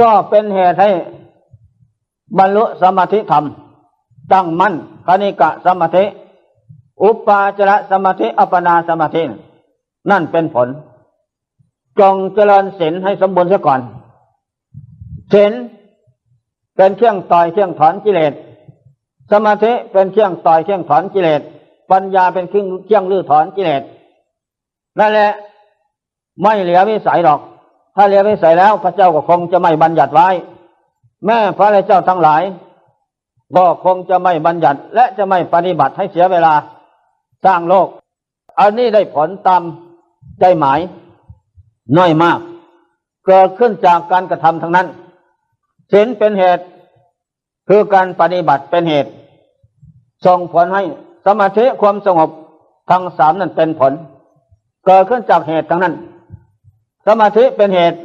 ก็เป็นเหตุให้บรรลุสมาธิธรรม ตั้งมั่นคณิกะสมาธิ อุปาจารสมาธิ อัปปนาสมาธิ นั่นเป็นผล จงเจริญศีลให้สมบูรณ์เสียก่อนศีลเป็นเครื่องต่อยเครื่องถอนกิเลส สมาธิเป็นเครื่องต่อยเครื่องถอนกิเลส ปัญญาเป็นเครื่องเครื่องลื้อถอนกิเลส นั่นแหละ ไม่เหลือวิสัยหรอก ถ้าเหลือวิสัยแล้ว พระเจ้าก็คงจะไม่บัญญัติไว้ แม่พระเจ้าทั้งหลาย ก็คงจะไม่บัญญัติ และจะไม่ปฏิบัติให้เสียเวลาสร้างโลก อันนี้ได้ผลตามใจหมาย น้อยมาก เกิดขึ้นจากการกระทำทั้งนั้นศีลเป็นเหตุ คือการปฏิบัติเป็นเหตุ ส่งผลให้สมาธิความสงบทั้งสามนั้นเป็นผล เกิดขึ้นจากเหตุทั้งนั้น สมาธิเป็นเหตุ